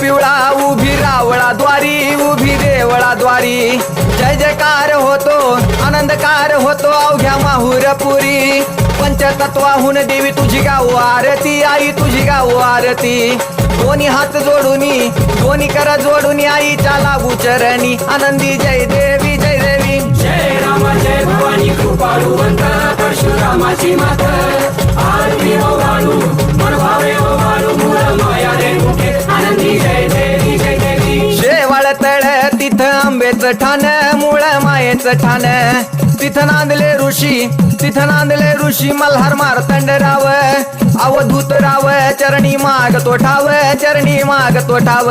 पिवळा उभी रावळा द्वारी उभी देवळा द्वारी जय जयकार होतो आनंदकार होतो अवघ्या माहुरपुरी. पंचतत्वाहून देवी तुझी गाव आरती आई तुझी गाव आरती. दोन्ही हात जोडूनी दोन्ही कर जोडून आईच्या लागू चरणी. आनंदी जय देवी जय देवी. जय रामा जय भवानी कृपाळू परशुरामाची माता. ठाण तिथं नांदले ऋषी तिथं नांदले ऋषी मल्हार मारतंड राव अवधूत राव चरणी माग तो ठाव चरणी माग तो ठाव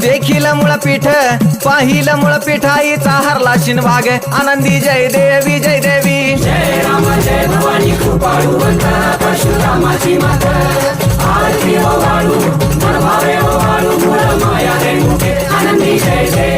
देखील मुळपीठ पाहिलं मुळ आईचा हरला भाग आनंदी जय देवी जय देवी। जय जय भवानी परशुरामाची आरती वाळू वाळू मूळ माया आनंदी जय जय।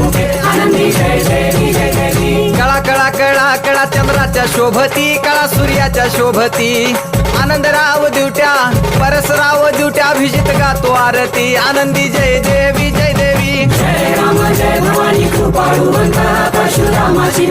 कळा कळा कळा कळा चंद्राच्या शोभती कळा सूर्याच्या शोभती. आनंदराव दिवट्या परसराव दिवट्या अभिजित गातो आरती. आनंदी जय देवी जय देवी. जय राम जय भवानी कृपाळू परशुरामाची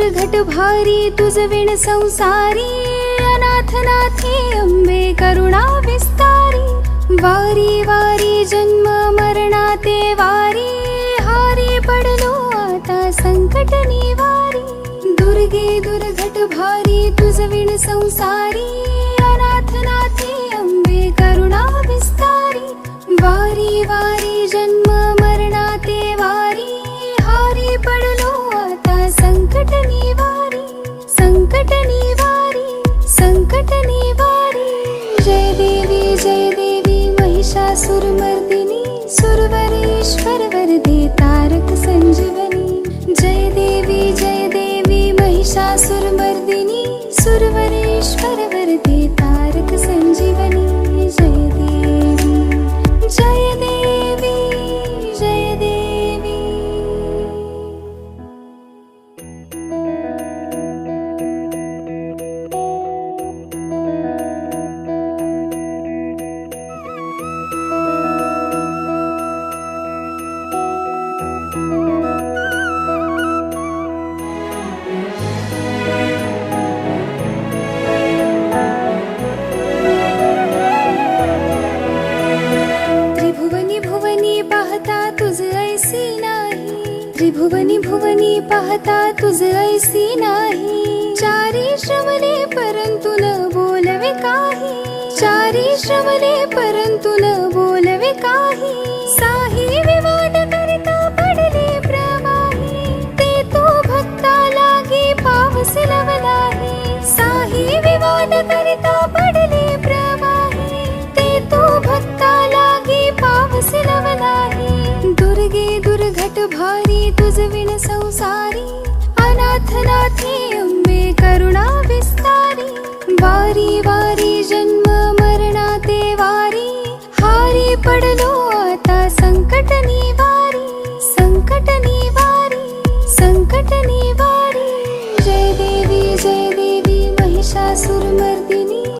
दुर्गे घट भारी तुझ विण संसारी अनाथनाथी अंबे करुणा विस्तारी वारी वारी जन्म मरणाते वारी हारी पडलो आता संकट निवारी. दुर्गे दुर्घट भारी तुझ विण संसारी अनाथनाथी अंबे करुणा विस्तारी वारी वारी जन्म पाहता तुझ ऐसी नाही. चारी श्रवले परंतु न बोलवे काही. चारी श्रवले पर भारी तुझ विण संसारी अनाथ नाथी अंबे करुणा विस्तारी वारी वारी जन्म